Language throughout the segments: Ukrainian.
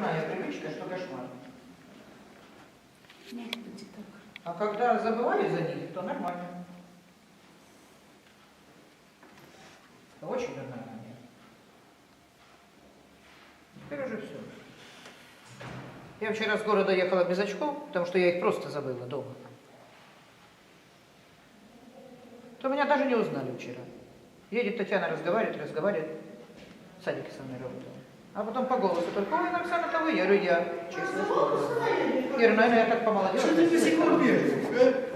дурная привычка, что кошмар. Может быть и так. А когда забываю за них, то нормально. Это очень дурная манера. Теперь уже все. Я вчера с города ехала без очков, потому что я их просто забыла дома. То меня даже не узнали вчера. Едет Татьяна, разговаривает, разговаривает. В садике со мной работала. А потом по голосу только, ой, Оксана, это вы? Я говорю, я, честно слово. Ира, наверное, я так помолодела. Что ты до сих пор бегаешь, а?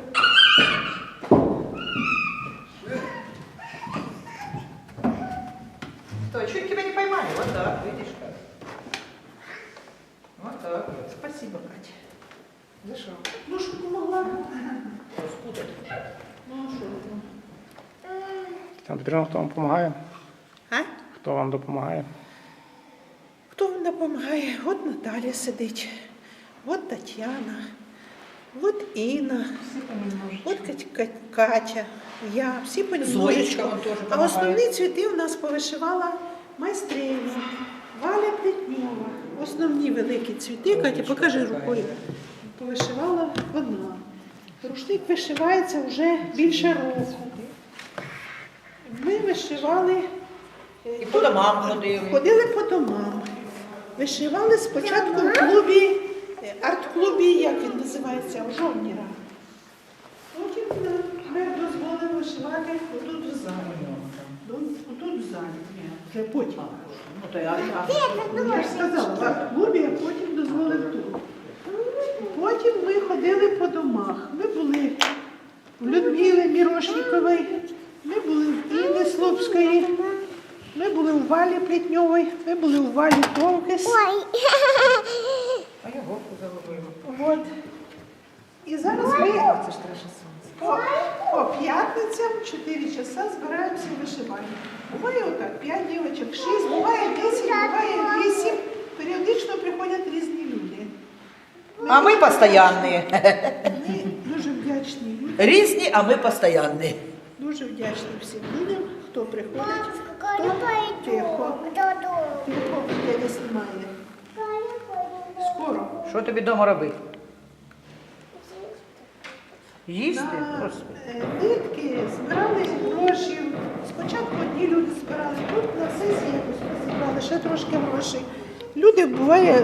Что, чуть тебя не поймали? Вот так, видишь как. Вот так вот. Спасибо, Катя. За что? Ну, що помогла. Распутать. Ну, а що робимо? Там Петрівна, хто вам допомагає? А? Хто вам допомагає? Допомагає? От Наталя сидить, от Тетяна, от Інна, от Катя, я, всі теж А основні цвіти у нас повишивала майстриня Валя Плетнєва. Основні великі цвіти, Катя, покажи рукою. Повишивала вона. Рушник вишивається вже більше року. Ми вишивали. е, І по домам ходили. Ходили по домам. Вишивали спочатку в клубі, е, арт-клубі, як він називається, в Жовніра. Потім нам мер дозволив вишивати отут в залі. Ну, Отут в залі. Ні, вже потім. Ну, то я, я. Я ж сказала, в арт-клубі, а потім дозволив тут. Потім ми ходили по домах. Ми були в Людмили Мірошникової, ми були в Інни Слупської, ми у Валі Плітньової, ми були у Валі Товкес. А я вовку загубила. От. І зараз ми по, по п'ятницям 4 часа збираємося вишивати. Буває отак, 5 дівочок, 6, буває 10, буває 8. Періодично приходять різні люди. А ми постоянні. Ми дуже вдячні людям, Різні, а ми постоянні. дуже вдячні всім людям, хто приходить, Я тихо, тихо, дядя знімає. Скоро. Що тобі вдома робити? Їсти? На Господи. е, нитки збирали гроші. Спочатку одні люди збирали, тут на сесії якось зібрали ще трошки грошей. Люди буває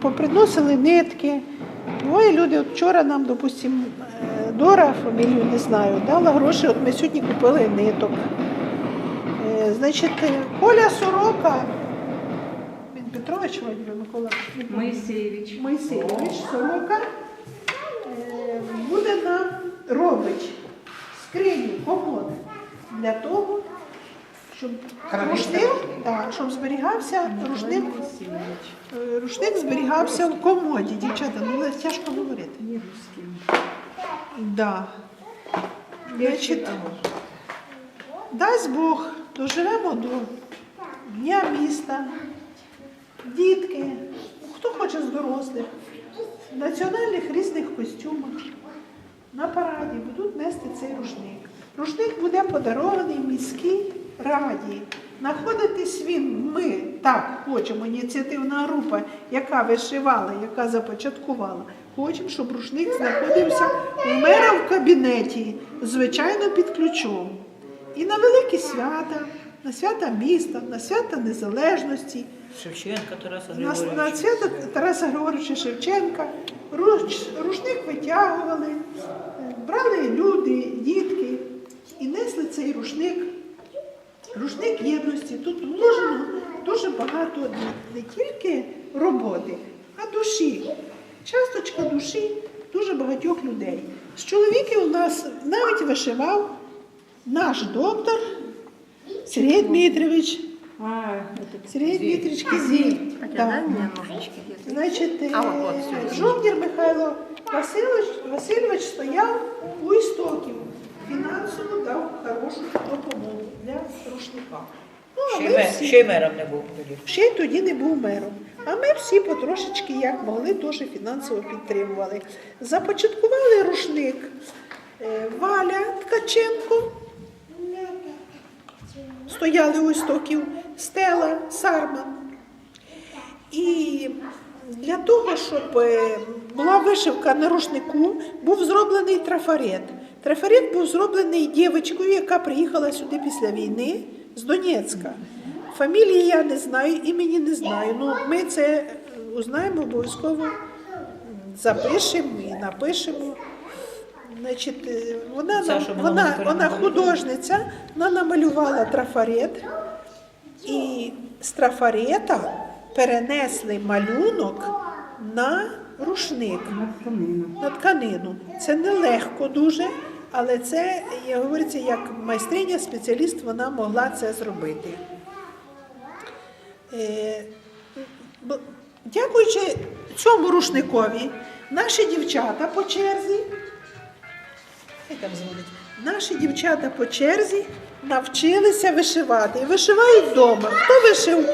поприносили нитки. Буває люди, от вчора нам, допустимо, е, Дора, фамілію не знаю, дала гроші, от ми сьогодні купили ниток. Значить, Коля Сорока, він Петрович, би, Микола. Моїсеєвич. Моїсеєвич Сорока е, буде нам робить скриню, комод для того, щоб рушник, да, щоб зберігався рушник, е, рушник зберігався в комоді. Дівчата, ну тяжко говорити. Да. Значить, дасть Бог, доживемо до Дня міста, дітки, хто хоче з дорослих, в національних різних костюмах на параді будуть нести цей рушник. Рушник буде подарований міській раді. Знаходитись він, ми так хочемо, ініціативна група, яка вишивала, яка започаткувала. Хочемо, щоб рушник знаходився у мера в кабінеті, звичайно, під ключом. І на великі свята, на свята міста, на свята незалежності, Шевченка Тараса на, на Григорьовича. свято Тараса Григоровича Шевченка руч, рушник витягували, е, брали люди, дітки і несли цей рушник. Рушник єдності. Тут вложено дуже багато не, не тільки роботи, а душі. Часточка душі дуже багатьох людей. З чоловіків у нас навіть вишивав наш доктор Сергій Дмитрович. А. Хотя, Так. дай мне Значить, е, А, от, сюди. Михайло Васильович, Васильович стояв у істоків. Фінансово дав хорошу допомогу для рушника. Ну, а Ще, всі, ще й мером не був тоді. ще й тоді не був мером. А ми всі потрошечки, як могли, теж фінансово підтримували. Започаткували рушник е, Валя Ткаченко, стояли у істоків, Стела Сарман. І Для того, щоб е, була вишивка на рушнику, був зроблений трафарет. Трафарет був зроблений дівчинкою, яка приїхала сюди після війни з Донецька. Фамілії я не знаю, імені не знаю. Ну, ми це е, узнаємо обов'язково, запишемо і напишемо. Значить, е, вона, Це, вона вона, вона художниця, вона намалювала трафарет. І з трафарета перенесли малюнок на рушник, На тканину. на тканину. Це нелегко дуже, але це, як говориться, як майстриня, спеціаліст, вона могла це зробити. Е, Дякуючи цьому рушникові, наші дівчата по черзі Хай там дзвонить. Наші дівчата по черзі навчилися вишивати. І вишивають вдома. Хто вишив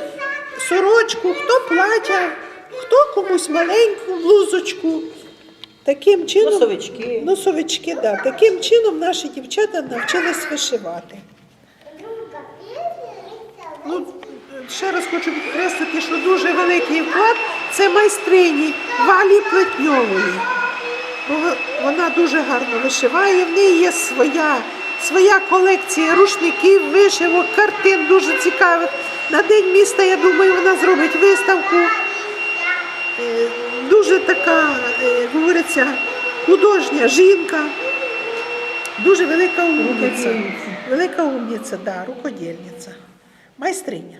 сорочку, хто плаття, хто комусь маленьку блузочку. Таким чином, Носовички. Носовички, да. Таким чином наші дівчата навчились вишивати. Ну, ще раз хочу підкреслити, що дуже великий вклад це майстрині Валі Плетньової. Бо вона дуже гарно вишиває, в неї є своя, своя колекція рушників, вишивок, картин дуже цікавих. На День міста, я думаю, вона зробить виставку. Е, Дуже така, е, як говориться, художня жінка. Дуже велика умниця. Велика умниця, да, рукодільниця. Майстриня.